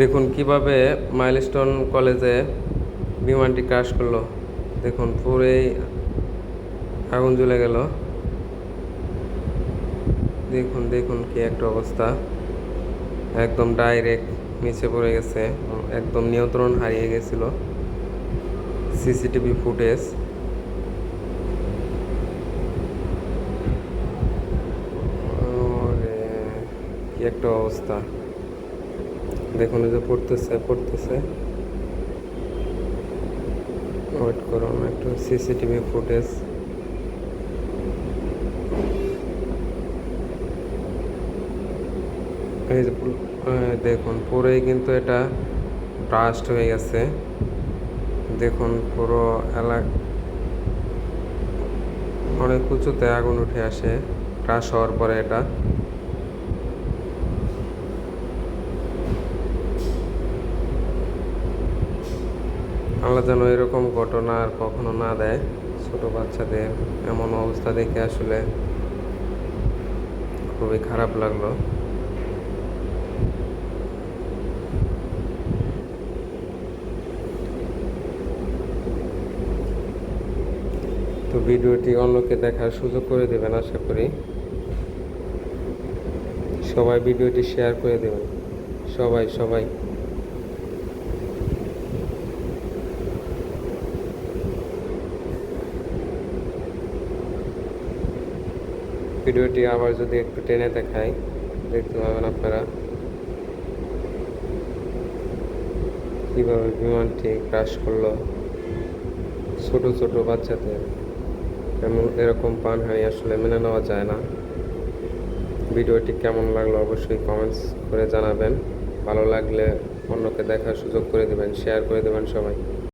দেখুন, কীভাবে মাইলস্টোন কলেজে বিমানটি ক্রাশ করল। দেখুন, পুরেই আগুন জ্বলে গেল। দেখুন দেখুন কি একটা অবস্থা। একদম ডাইরেক্ট নিচে পড়ে গেছে, একদম নিয়ন্ত্রণ হারিয়ে গেছিল। CCTV footage. কি একটা অবস্থা। দেখুন যে পড়তেছে পড়তেছে। ওয়েট করুন একটু সিসিটিভি ফুটেজ এই যে দেখুন, পুরোই কিন্তু এটা ব্রাস্ট হয়ে গেছে। দেখুন, পুরো এলাকা অনেক উঁচুতে আগুন উঠে আসে। ক্রাশ হওয়ার পরে এটা। আল্লাহ যেন এরকম ঘটনা আর কখনো না দেয় ছোট বাচ্চাদের। এমন অবস্থা দেখে আসলে খুবই খারাপ লাগল। তো ভিডিওটি অন্যকে দেখার সুযোগ করে দেবেন আশা করি। সবাই ভিডিওটি শেয়ার করে দেবেন। সবাই সবাই। ভিডিওটি আবার যদি একটু টেনে দেখাই, দেখতে পাবেন আপনারা কীভাবে বিমানটি ক্রাশ করল ছোট ছোট বাচ্চাদের। এমন এরকম পান হয় আসলে মেনে নেওয়া যায় না। ভিডিওটি কেমন লাগল অবশ্যই কমেন্টস করে জানাবেন। ভালো লাগলে অন্যকে দেখার সুযোগ করে দেবেন শেয়ার করে দেবেন সবাই।